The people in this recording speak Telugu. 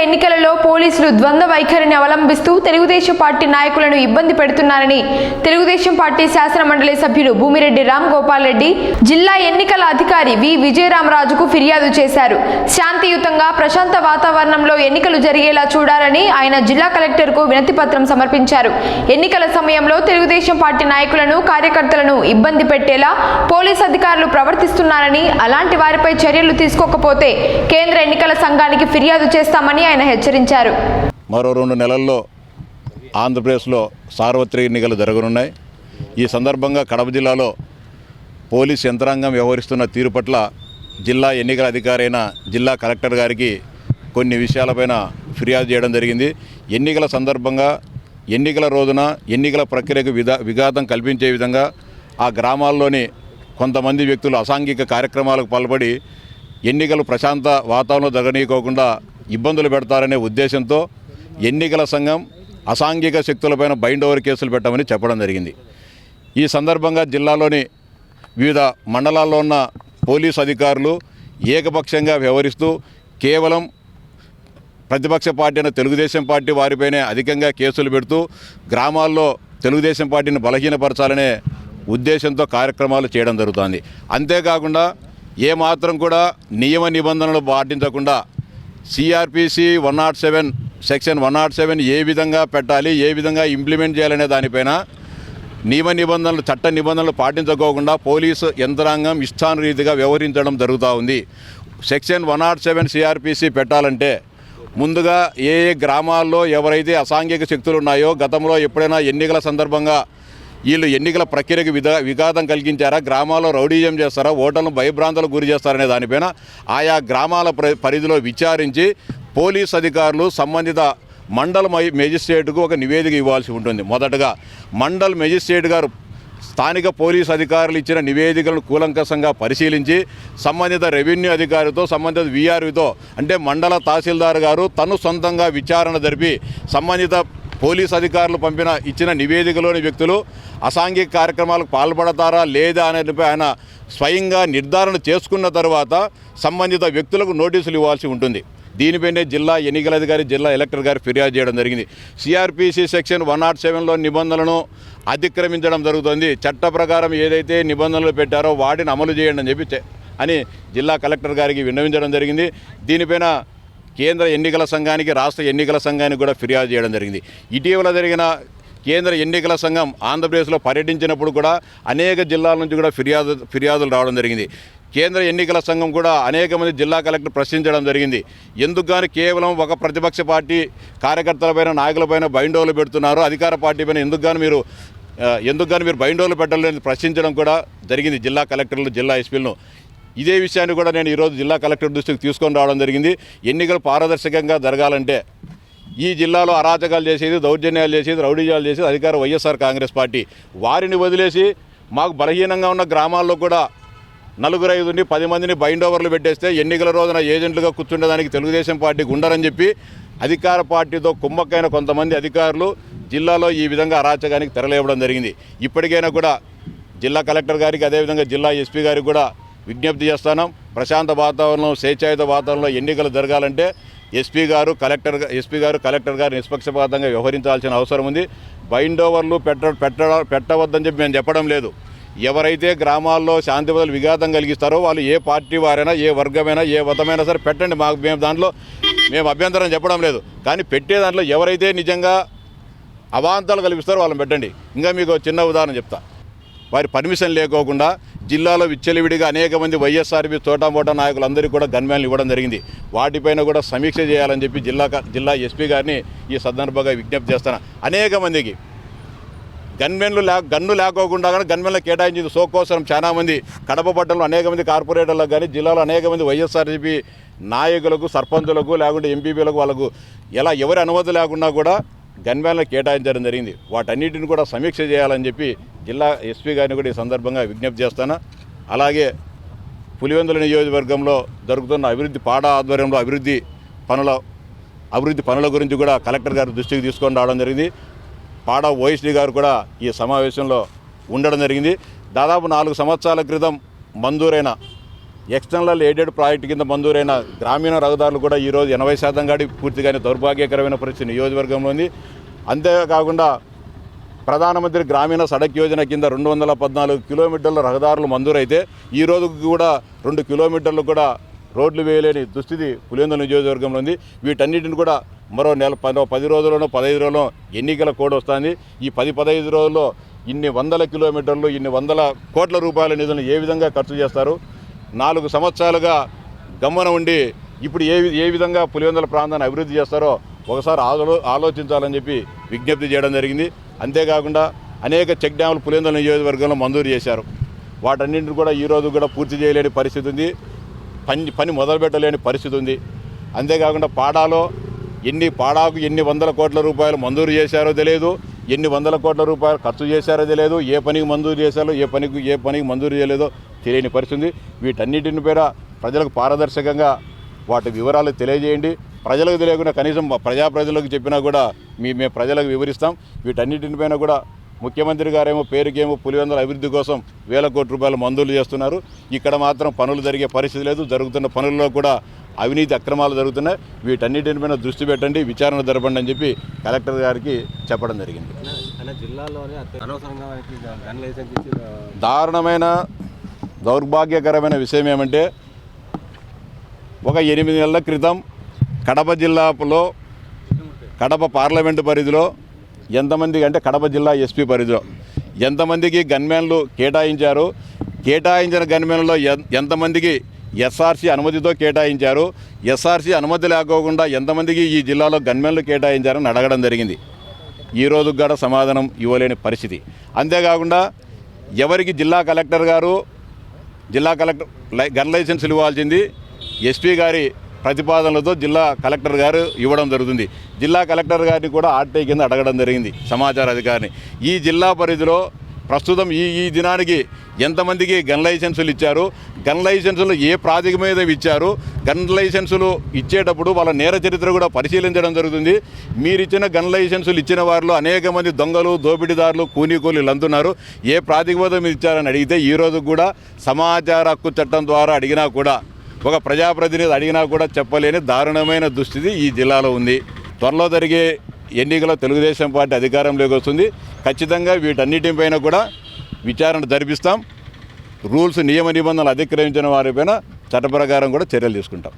ఎన్నికలలో పోలీసులు ద్వంద్వ వైఖరిని అవలంబిస్తూ తెలుగుదేశం పార్టీ నాయకులను ఇబ్బంది పెడుతున్నారని తెలుగుదేశం పార్టీ శాసన మండలి సభ్యులు భూమిరెడ్డి రామ్ గోపాల్ రెడ్డి జిల్లా ఎన్నికల అధికారి వి. విజయరామరాజుకు ఫిర్యాదు చేశారు. శాంతియుతంగా ప్రశాంత వాతావరణంలో ఎన్నికలు జరిగేలా చూడాలని ఆయన జిల్లా కలెక్టర్కు వినతి పత్రం సమర్పించారు. ఎన్నికల సమయంలో తెలుగుదేశం పార్టీ నాయకులను కార్యకర్తలను ఇబ్బంది పెట్టేలా పోలీస్ అధికారులు ప్రవర్తిస్తున్నారని అలాంటి వారిపై చర్యలు తీసుకోకపోతే కేంద్ర ఎన్నికల సంఘానికి ఫిర్యాదు చేస్తామని ఆయన హెచ్చరించారు. మరో రెండు నెలల్లో ఆంధ్రప్రదేశ్లో సార్వత్రిక ఎన్నికలు జరగనున్నాయి. ఈ సందర్భంగా కడప జిల్లాలో పోలీస్ యంత్రాంగం వ్యవహరిస్తున్న తీరు పట్ల జిల్లా ఎన్నికల అధికారి జిల్లా కలెక్టర్ గారికి కొన్ని విషయాలపైన ఫిర్యాదు చేయడం జరిగింది. ఎన్నికల సందర్భంగా ఎన్నికల రోజున ఎన్నికల ప్రక్రియకు విధా విఘాతం కల్పించే విధంగా ఆ గ్రామాల్లోని కొంతమంది వ్యక్తులు అసాంఘిక కార్యక్రమాలకు పాల్పడి ఎన్నికలు ప్రశాంత వాతావరణంలో జరగనీయకోకుండా ఇబ్బందులు పెడతారనే ఉద్దేశంతో ఎన్నికల సంఘం అసాంఘిక శక్తులపైన బైండ్ ఓవర్ కేసులు పెట్టమని చెప్పడం జరిగింది. ఈ సందర్భంగా జిల్లాలోని వివిధ మండలాల్లో ఉన్న పోలీసు అధికారులు ఏకపక్షంగా వ్యవహరిస్తూ కేవలం ప్రతిపక్ష పార్టీ అయిన తెలుగుదేశం పార్టీ వారిపైనే అధికంగా కేసులు పెడుతూ గ్రామాల్లో తెలుగుదేశం పార్టీని బలహీనపరచాలనే ఉద్దేశంతో కార్యక్రమాలు చేయడం జరుగుతుంది. అంతేకాకుండా ఏమాత్రం కూడా నియమ నిబంధనలు పాటించకుండా CrPC one nought seven section one nought seven ఏ విధంగా పెట్టాలి ఏ విధంగా ఇంప్లిమెంట్ చేయాలనే దానిపైన నియమ నిబంధనలు చట్ట నిబంధనలు పాటించకోకుండా పోలీసు యంత్రాంగం ఇష్టానురీతిగా వ్యవహరించడం జరుగుతూ ఉంది. Section one nought seven CrPC పెట్టాలంటే ముందుగా ఏ ఏ గ్రామాల్లో ఎవరైతే అసాంఘిక శక్తులు ఉన్నాయో గతంలో ఎప్పుడైనా ఎన్నికల సందర్భంగా వీళ్ళు ఎన్నికల ప్రక్రియకు విధా విఘాతం కలిగించారా? గ్రామాల్లో రౌడీజం చేస్తారా? ఓటర్లను భయభ్రాంతులకు గురి చేస్తారనే దానిపైన ఆయా గ్రామాల పరిధిలో విచారించి పోలీస్ అధికారులు సంబంధిత మండల మై- మెజిస్ట్రేట్కు ఒక నివేదిక ఇవ్వాల్సి ఉంటుంది. మొదటగా మండల్ మెజిస్ట్రేట్ గారు స్థానిక పోలీస్ అధికారులు ఇచ్చిన నివేదికలను కూలంకషంగా పరిశీలించి సంబంధిత రెవెన్యూ అధికారితో సంబంధిత విఆర్వితో అంటే మండల తహసీల్దార్ గారు తను సొంతంగా విచారణ జరిపి సంబంధిత పోలీస్ అధికారులు పంపిన ఇచ్చిన నివేదికలోని వ్యక్తులు అసాంఘిక కార్యక్రమాలకు పాల్పడతారా లేదా అనేటిపై ఆయన స్వయంగా నిర్ధారణ చేసుకున్న తర్వాత సంబంధిత వ్యక్తులకు నోటీసులు ఇవ్వాల్సి ఉంటుంది. దీనిపైనే జిల్లా ఎన్నికల అధికారి జిల్లా ఎలక్టర్ గారు ఫిర్యాదు చేయడం జరిగింది. సిఆర్పిసి సెక్షన్ వన్ నాట్ సెవెన్లో నిబంధనలను అతిక్రమించడం జరుగుతుంది. చట్ట ప్రకారం ఏదైతే నిబంధనలు పెట్టారో వాటిని అమలు చేయండి అని చెప్పి అని జిల్లా కలెక్టర్ గారికి విన్నవించడం జరిగింది. దీనిపైన కేంద్ర ఎన్నికల సంఘానికి రాష్ట్ర ఎన్నికల సంఘానికి కూడా ఫిర్యాదు చేయడం జరిగింది. ఇటీవల జరిగిన కేంద్ర ఎన్నికల సంఘం ఆంధ్రప్రదేశ్లో పర్యటించినప్పుడు కూడా అనేక జిల్లాల నుంచి కూడా ఫిర్యాదు ఫిర్యాదులు రావడం జరిగింది. కేంద్ర ఎన్నికల సంఘం కూడా అనేక మంది జిల్లా కలెక్టర్ ప్రశ్నించడం జరిగింది. ఎందుకు కానీ కేవలం ఒక ప్రతిపక్ష పార్టీ కార్యకర్తలపైన నాయకులపైన బైండోలు పెడుతున్నారు? అధికార పార్టీ పైన ఎందుకు కానీ మీరు ఎందుకు కానీ మీరు బైండోలు పెట్టాలని ప్రశ్నించడం కూడా జరిగింది జిల్లా కలెక్టర్లు జిల్లా ఎస్పీలను. ఇదే విషయాన్ని కూడా నేను ఈరోజు జిల్లా కలెక్టర్ దృష్టికి తీసుకొని రావడం జరిగింది. ఎన్నికలు పారదర్శకంగా జరగాలంటే ఈ జిల్లాలో అరాచకాలు చేసేది దౌర్జన్యాలు చేసేది రౌడీజాలు చేసేది అధికార వైఎస్ఆర్ కాంగ్రెస్ పార్టీ. వారిని వదిలేసి మాకు బలహీనంగా ఉన్న గ్రామాల్లో కూడా నలుగురు ఐదుని పది మందిని బైండ్ ఓవర్లు పెట్టేస్తే ఎన్నికల రోజున ఏజెంట్లుగా కూర్చుండడానికి తెలుగుదేశం పార్టీకి ఉండరని చెప్పి అధికార పార్టీతో కుమ్మక్కైన కొంతమంది అధికారులు జిల్లాలో ఈ విధంగా అరాచకానికి తెరలేవడం జరిగింది. ఇప్పటికైనా కూడా జిల్లా కలెక్టర్ గారికి అదేవిధంగా జిల్లా ఎస్పీ గారికి కూడా విజ్ఞప్తి చేస్తాను. ప్రశాంత వాతావరణం స్వేచ్ఛాయుత వాతావరణంలో ఎన్నికలు జరగాలంటే ఎస్పీ గారు కలెక్టర్ ఎస్పీ గారు కలెక్టర్ గారు నిష్పక్షపాతంగా వ్యవహరించాల్సిన అవసరం ఉంది. బైండ్ ఓవర్లు పెట్ట పెట్ట పెట్టవద్దని చెప్పి మేము చెప్పడం లేదు. ఎవరైతే గ్రామాల్లో శాంతి భద్రతలు విఘాతం కలిగిస్తారో వాళ్ళు ఏ పార్టీ వారైనా ఏ వర్గమైనా ఏ మతమైనా సరే పెట్టండి మాకు మేము దాంట్లో మేము అభ్యంతరం చెప్పడం లేదు. కానీ పెట్టే దాంట్లో ఎవరైతే నిజంగా అవాంతాలు కల్పిస్తారో వాళ్ళని పెట్టండి. ఇంకా మీకు చిన్న ఉదాహరణ చెప్తా. వారి పర్మిషన్ లేకోకుండా జిల్లాలో విచ్చలివిడిగా అనేక మంది వైఎస్ఆర్బీ తోటామోటా నాయకులందరికీ కూడా గన్మ్యాన్లు ఇవ్వడం జరిగింది. వాటిపైన కూడా సమీక్ష చేయాలని చెప్పి జిల్లా జిల్లా ఎస్పీ గారిని ఈ సందర్భంగా విజ్ఞప్తి చేస్తాను అనేక మందికి గన్మెన్లు లే గన్ను లేకోకుండా కానీ గన్మెన్లు కేటాయించింది సో కోసం చాలా మంది. కడప పట్టణంలో అనేక మంది కార్పొరేటర్లకు కానీ జిల్లాలో అనేక మంది వైఎస్ఆర్సీపీ నాయకులకు సర్పంచులకు లేకుంటే ఎంపీపీలకు వాళ్ళకు ఎలా ఎవరి అనుమతి లేకుండా కూడా గన్మెన్లు కేటాయించడం జరిగింది. వాటన్నిటిని కూడా సమీక్ష చేయాలని చెప్పి జిల్లా ఎస్పీ గారిని కూడా ఈ సందర్భంగా విజ్ఞప్తి చేస్తాను. అలాగే పులివెందుల నియోజకవర్గంలో జరుగుతున్న అభివృద్ధి పాడ ఆధ్వర్యంలో అభివృద్ధి పనుల అభివృద్ధి పనుల గురించి కూడా కలెక్టర్ గారి దృష్టికి తీసుకొని రావడం జరిగింది. పాడ ఓఎస్డీ గారు కూడా ఈ సమావేశంలో ఉండడం జరిగింది. దాదాపు నాలుగు సంవత్సరాల క్రితం మంజూరైన ఎక్స్టర్నల్ ఎయిడెడ్ ప్రాజెక్టు కింద మంజూరైన గ్రామీణ రహదారులు కూడా ఈరోజు ఎనభై శాతం గాడి పూర్తిగానే దౌర్భాగ్యకరమైన పరిస్థితి నియోజకవర్గంలో ఉంది. అంతేకాకుండా ప్రధానమంత్రి గ్రామీణ సడక్ యోజన కింద రెండు వందల పద్నాలుగు కిలోమీటర్ల రహదారులు మంజూరైతే ఈ రోజు కూడా రెండు కిలోమీటర్లు కూడా రోడ్లు వేయలేని దుస్థితి పులివెందుల నియోజకవర్గంలో ఉంది. వీటన్నిటిని కూడా మరో నెల పదో పది రోజుల్లోనో పదహైదు రోజుల్లో ఎన్నికల కోడ్ వస్తుంది. ఈ పది పదహైదు రోజుల్లో ఇన్ని వందల కిలోమీటర్లు ఇన్ని వందల కోట్ల రూపాయల నిధులను ఏ విధంగా ఖర్చు చేస్తారు? నాలుగు సంవత్సరాలుగా గమ్మన ఉండి ఇప్పుడు ఏ వి- ఏ విధంగా పులివెందుల ప్రాంతాన్ని అభివృద్ధి చేస్తారో ఒకసారి ఆలో ఆలోచించాలని చెప్పి విజ్ఞప్తి చేయడం జరిగింది. అంతేకాకుండా అనేక చెక్ డ్యాములు పులివెందుల నియోజకవర్గంలో మంజూరు చేశారు. వాటన్నింటిని కూడా ఈరోజు కూడా పూర్తి చేయలేని పరిస్థితి ఉంది. పని పని మొదలుపెట్టలేని పరిస్థితి ఉంది. అంతేకాకుండా పాడాలో ఎన్ని పాడాకు ఎన్ని వందల కోట్ల రూపాయలు మంజూరు చేశారో తెలియదు. ఎన్ని వందల కోట్ల రూపాయలు ఖర్చు చేశారో తెలియదు. ఏ పనికి మంజూరు చేశారో ఏ పనికి ఏ పనికి మంజూరు చేయలేదో తెలియని పరిస్థితి వీటన్నిటిని పేర ప్రజలకు పారదర్శకంగా వాటి వివరాలు తెలియజేయండి. ప్రజలకు తెలియకుండా కనీసం మా ప్రజాప్రతినిధులకు చెప్పినా కూడా మీ మేము ప్రజలకు వివరిస్తాం. వీటన్నిటిపైన కూడా ముఖ్యమంత్రి గారేమో పేరుకేమో పులివెందుల అభివృద్ధి కోసం వేల కోట్ల రూపాయలు మంజూరు చేస్తున్నారు. ఇక్కడ మాత్రం పనులు జరిగే పరిస్థితి లేదు. జరుగుతున్న పనుల్లో కూడా అవినీతి అక్రమాలు జరుగుతున్నాయి. వీటన్నిటిపైన దృష్టి పెట్టండి విచారణ జరపండి అని చెప్పి కలెక్టర్ గారికి చెప్పడం జరిగింది. దారుణమైన దౌర్భాగ్యకరమైన విషయం ఏమంటే ఒక ఎనిమిది నెలల క్రితం కడప జిల్లాలో కడప పార్లమెంటు పరిధిలో ఎంతమంది అంటే కడప జిల్లా ఎస్పీ పరిధిలో ఎంతమందికి గన్మెన్లు కేటాయించారు? కేటాయించిన గన్మెన్లో ఎన్- ఎంతమందికి ఎస్ఆర్సీ అనుమతితో కేటాయించారు? ఎస్ఆర్సీ అనుమతి లేకోకుండా ఎంతమందికి ఈ జిల్లాలో గన్మెన్లు కేటాయించారని అడగడం జరిగింది. ఈ రోజు కూడా సమాధానం ఇవ్వలేని పరిస్థితి. అంతేకాకుండా ఎవరికి జిల్లా కలెక్టర్ గారు జిల్లా కలెక్టర్ గన్ లైసెన్సులు ఇవ్వాల్సింది? ఎస్పీ గారి ప్రతిపాదనలతో జిల్లా కలెక్టర్ గారు ఇవ్వడం జరుగుతుంది. జిల్లా కలెక్టర్ గారిని కూడా ఆర్టీఐ కింద అడగడం జరిగింది సమాచార అధికారిని. ఈ జిల్లా పరిధిలో ప్రస్తుతం ఈ ఈ దినానికి ఎంతమందికి గన్ లైసెన్సులు ఇచ్చారు గన్ లైసెన్సులు ఏ ప్రాతిక మీద ఇచ్చారు గన్ లైసెన్సులు ఇచ్చేటప్పుడు వాళ్ళ నేర చరిత్ర కూడా పరిశీలించడం జరుగుతుంది. మీరిచ్చిన గన్ లైసెన్సులు ఇచ్చిన వారిలో అనేక మంది దొంగలు దోపిడీదారులు కూలీకూలీలు అంటున్నారు ఏ ప్రాతిపద మీద ఇచ్చారని అడిగితే ఈ రోజు కూడా సమాచార హక్కు చట్టం ద్వారా అడిగినా కూడా ఒక ప్రజాప్రతినిధి అడిగినా కూడా చెప్పలేని దారుణమైన దుస్థితి ఈ జిల్లాలో ఉంది. త్వరలో జరిగే ఎన్నికలో తెలుగుదేశం పార్టీ అధికారంలోకి వస్తుంది. ఖచ్చితంగా వీటన్నిటిపైన కూడా విచారణ జరిపిస్తాం. రూల్స్ నియమ నిబంధనలు అతిక్రమించిన వారిపైన చట్ట ప్రకారం కూడా చర్యలు తీసుకుంటాం.